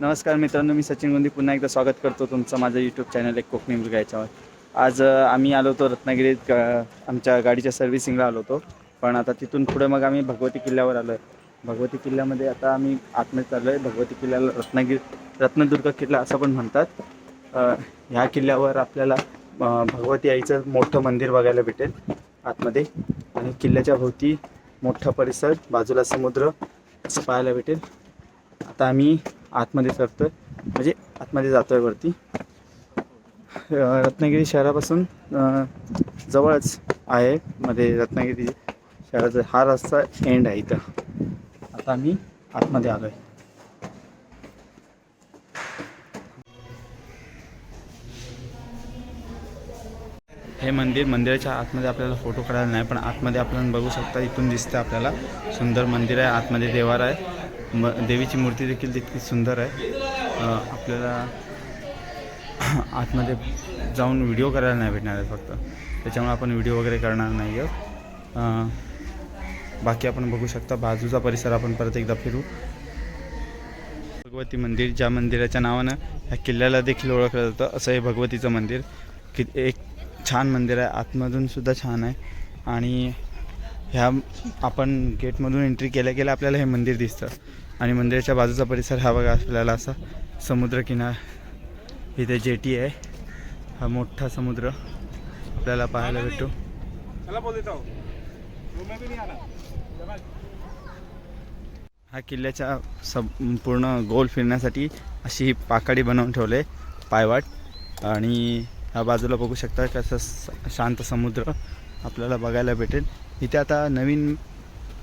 नमस्कार मित्रांनो मी सचिन गोंदी पुन्हा एकदा स्वागत करतो तुमचं माझं यूट्यूब चॅनल एक कोकणी मुलगा याच्यावर. आज आम्ही आलो होतो रत्नागिरीत आमच्या गाडीच्या सर्व्हिसिंगला आलो होतो. पण आता तिथून पुढे मग आम्ही भगवती किल्ल्यावर आलो आहे भगवती किल्ल्यामध्ये आता आम्ही आतमध्ये चाललो आहे भगवती किल्ल्याला रत्नागिरी रत्नदुर्ग किल्ला असं पण म्हणतात. ह्या किल्ल्यावर आपल्याला भगवती आईचं मोठं मंदिर बघायला भेटेल आतमध्ये. आणि किल्ल्याच्या भोवती मोठा परिसर बाजूला समुद्र असं पाहायला भेटेल. आता आम्ही आतमध्ये सरतोय म्हणजे आतमध्ये जातोय वरती. रत्नागिरी शहरापासून जवळच आहे. मध्ये रत्नागिरी शहराचा हा रस्ता एंड आहे इथं. आता आम्ही आतमध्ये आलोय. हे मंदिर मंदिराच्या आतमध्ये आपल्याला फोटो काढायला नाही पण आतमध्ये आपल्याला बघू शकता इथून दिसतं आपल्याला. सुंदर मंदिर आहे आतमध्ये देवार आहे. म देवीची मूर्ती देखील तितकी सुंदर आहे. आपल्याला आतमध्ये जाऊन व्हिडिओ करायला नाही भेटणार आहे फक्त. त्याच्यामुळे आपण व्हिडिओ वगैरे करणार नाही आहोत. बाकी आपण बघू शकता बाजूचा परिसर आपण परत एकदा फिरू. भगवती मंदिर ज्या मंदिराच्या नावानं ह्या किल्ल्याला देखील ओळखलं जातं असं हे भगवतीचं मंदिर. कि एक छान मंदिर आहे. आतमधून सुद्धा छान आहे. आणि ह्या आपण गेटमधून एंट्री केल्या केल्या आपल्याला हे मंदिर दिसतं. आणि मंदिराच्या बाजूचा परिसर हा बघा आपल्याला असा समुद्रकिनार. इथे जेटी आहे. हा मोठा समुद्र आपल्याला पाहायला भेटतो. हूँ रूम में भी नहीं आना हा किल्ल्याच्या सब पूर्ण गोल फिरण्यासाठी अशी ही पाकडी बनवून ठेवले पायवाट. आणि ह्या बाजूला बघू शकता कसं शांत समुद्र आपल्याला बघायला भेटेल. इथे आता नवीन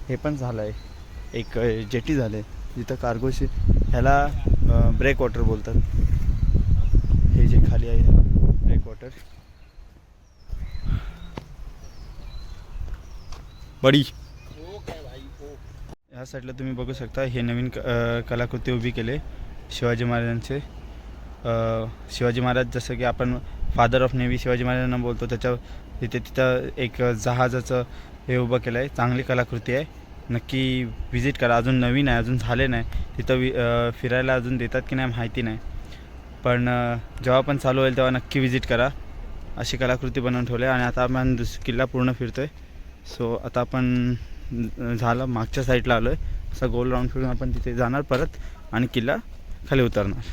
हे पण झालं आहे एक जेटी झालं. आहे जिथं कार्गोशी ह्याला ब्रेक वॉटर बोलतात. हे जे खाली आहे ब्रेक वॉटर बडी. ह्या साईडला तुम्ही बघू शकता हे नवीन कलाकृती उभी केले शिवाजी महाराजांचे. शिवाजी महाराज जसं की आपण फादर ऑफ नेव्ही शिवाजी महाराजांना बोलतो त्याच्या तिथे तिथं एक जहाजाचं हे उभं केलं आहे चांगली कलाकृती आहे. नक्की व्हिजिट करा. अजून नवीन आहे. अजून झाले नाही. तिथं वि फिरायला अजून देतात की नाही माहिती नाही. पण जेव्हा पण चालू होईल तेव्हा नक्की व्हिजिट करा. अशी कलाकृती बनवून ठेवली आहे. आणि आता आपण दुस किल्ला पूर्ण फिरतो आहे सो आता आपण झालं. मागच्या साईडला आलो आहे असा गोल राऊंड फिरून आपण तिथे जाणार परत आणि किल्ला खाली उतरणार.